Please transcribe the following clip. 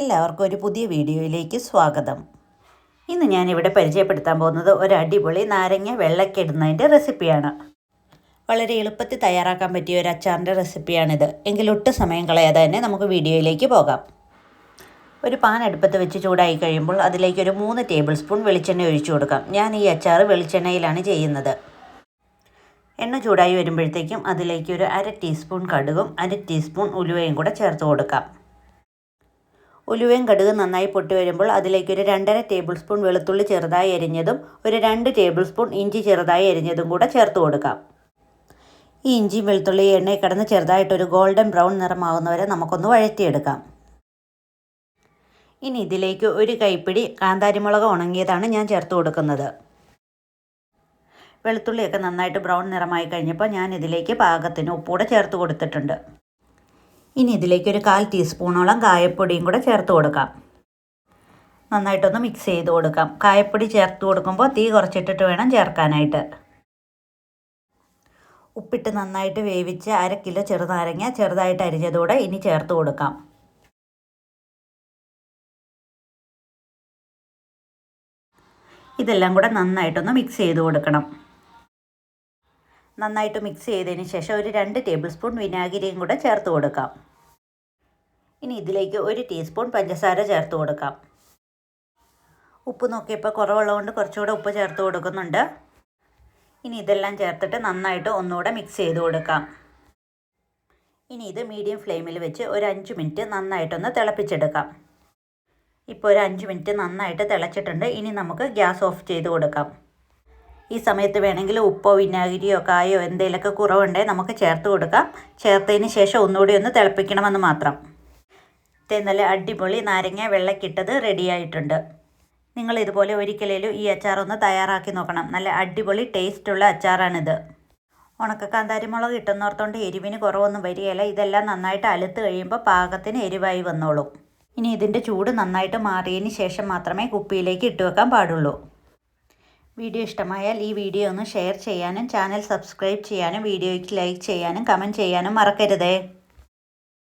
എല്ലാവർക്കും ഒരു പുതിയ വീഡിയോയിലേക്ക് സ്വാഗതം. ഇന്ന് ഞാനിവിടെ പരിചയപ്പെടുത്താൻ പോകുന്നത് ഒരു അടിപൊളി നാരങ്ങ വെള്ളക്കിടുന്നതിന്റെ റെസിപ്പിയാണ്. വളരെ എളുപ്പത്തിൽ തയ്യാറാക്കാൻ പറ്റിയ ഒരു അച്ചാറിന്റെ റെസിപ്പിയാണിത്. എങ്കിൽ ഒട്ടും സമയം കളയാതെ തന്നെ നമുക്ക് വീഡിയോയിലേക്ക് പോകാം. ഒരു പാൻ അടുപ്പത്ത് വെച്ച് ചൂടായി കഴിയുമ്പോൾ അതിലേക്ക് ഒരു മൂന്ന് ടേബിൾ സ്പൂൺ വെളിച്ചെണ്ണ ഒഴിച്ചു കൊടുക്കാം. ഞാൻ ഈ അച്ചാർ വെളിച്ചെണ്ണയിലാണ് ചെയ്യുന്നത്. എണ്ണ ചൂടായി വരുമ്പോഴത്തേക്കും അതിലേക്ക് ഒരു അര ടീസ്പൂൺ കടുകും അര ടീസ്പൂൺ ഉലുവയും കൂടെ ചേർത്ത് കൊടുക്കാം. ഉലുവയും കടുക് നന്നായി പൊട്ടി വരുമ്പോൾ അതിലേക്ക് ഒരു രണ്ടര ടേബിൾ സ്പൂൺ വെളുത്തുള്ളി ചെറുതായി അരിഞ്ഞതും ഒരു രണ്ട് ടേബിൾ സ്പൂൺ ഇഞ്ചി ചെറുതായി അരിഞ്ഞതും കൂടെ ചേർത്ത് കൊടുക്കാം. ഈ ഇഞ്ചിയും വെളുത്തുള്ളി എണ്ണയിൽ കിടന്ന് ചെറുതായിട്ടൊരു ഗോൾഡൻ ബ്രൗൺ നിറമാകുന്നവരെ നമുക്കൊന്ന് വഴറ്റിയെടുക്കാം. ഇനി ഇതിലേക്ക് ഒരു കൈപ്പിടി കാന്താരിമുളക് ഉണങ്ങിയതാണ് ഞാൻ ചേർത്ത് കൊടുക്കുന്നത്. വെളുത്തുള്ളിയൊക്കെ നന്നായിട്ട് ബ്രൗൺ നിറമായി കഴിഞ്ഞപ്പോൾ ഞാൻ ഇതിലേക്ക് പാകത്തിന് ഉപ്പൂടെ ചേർത്ത് കൊടുത്തിട്ടുണ്ട്. ഇനി ഇതിലേക്ക് ഒരു കാൽ ടീസ്പൂണോളം കായപ്പൊടിയും കൂടെ ചേർത്ത് കൊടുക്കാം. നന്നായിട്ടൊന്ന് മിക്സ് ചെയ്ത് കൊടുക്കാം. കായപ്പൊടി ചേർത്ത് കൊടുക്കുമ്പോൾ തീ കുറച്ചിട്ടിട്ട് വേണം ചേർക്കാനായിട്ട്. ഉപ്പിട്ട് നന്നായിട്ട് വേവിച്ച് അര കിലോ ചെറുനാരങ്ങ ചെറുതായിട്ട് അരിഞ്ഞതോടെ ഇനി ചേർത്ത് കൊടുക്കാം. ഇതെല്ലാം കൂടെ നന്നായിട്ടൊന്ന് മിക്സ് ചെയ്ത് കൊടുക്കണം. നന്നായിട്ട് മിക്സ് ചെയ്തതിന് ശേഷം ഒരു രണ്ട് ടേബിൾ സ്പൂൺ വിനാഗിരിയും കൂടെ ചേർത്ത് കൊടുക്കാം. ഇനി ഇതിലേക്ക് ഒരു ടീസ്പൂൺ പഞ്ചസാര ചേർത്ത് കൊടുക്കാം. ഉപ്പ് നോക്കിയപ്പോൾ കുറവുള്ളതുകൊണ്ട് കുറച്ചുകൂടെ ഉപ്പ് ചേർത്ത് കൊടുക്കുന്നുണ്ട്. ഇനി ഇതെല്ലാം ചേർത്തിട്ട് നന്നായിട്ട് ഒന്നുകൂടെ മിക്സ് ചെയ്ത് കൊടുക്കാം. ഇനി ഇത് മീഡിയം ഫ്ലെയിമിൽ വെച്ച് ഒരു അഞ്ച് മിനിറ്റ് നന്നായിട്ടൊന്ന് തിളപ്പിച്ചെടുക്കാം. ഇപ്പോൾ ഒരു അഞ്ച് മിനിറ്റ് നന്നായിട്ട് തിളച്ചിട്ടുണ്ട്. ഇനി നമുക്ക് ഗ്യാസ് ഓഫ് ചെയ്ത് കൊടുക്കാം. ഈ സമയത്ത് വേണമെങ്കിൽ ഉപ്പോ വിനാഗിരിയോ കായോ എന്തെങ്കിലുമൊക്കെ കുറവുണ്ടെങ്കിൽ നമുക്ക് ചേർത്ത് കൊടുക്കാം. ചേർത്തതിന് ശേഷം ഒന്നുകൂടി ഒന്ന് തിളപ്പിക്കണമെന്ന് മാത്രം. ഇതേ നല്ല അടിപൊളി നാരങ്ങ വെള്ളക്കിട്ടത് റെഡിയായിട്ടുണ്ട് നിങ്ങൾ ഇതുപോലെ ഒരിക്കലേലും ഈ അച്ചാർ ഒന്ന് തയ്യാറാക്കി നോക്കണം. നല്ല അടിപൊളി ടേസ്റ്റുള്ള അച്ചാറാണിത്. ഉണക്ക കാന്താരിമുളക് കിട്ടുന്നോർത്തോണ്ട് എരിവിന് കുറവൊന്നും വരികയില്ല. ഇതെല്ലാം നന്നായിട്ട് അലുത്ത് കഴിയുമ്പോൾ പാകത്തിന് എരിവായി വന്നോളും. ഇനി ഇതിന്റെ ചൂട് നന്നായിട്ട് മാറിയതിന് ശേഷം മാത്രമേ കുപ്പിയിലേക്ക് ഇട്ട് വെക്കാൻ പാടുള്ളൂ. വീഡിയോ ഇഷ്ടമായാൽ ഈ വീഡിയോ ഒന്ന് ഷെയർ ചെയ്യാനും ചാനൽ സബ്സ്ക്രൈബ് ചെയ്യാനും വീഡിയോയ്ക്ക് ലൈക്ക് ചെയ്യാനും കമന്റ് ചെയ്യാനും മറക്കരുതേ.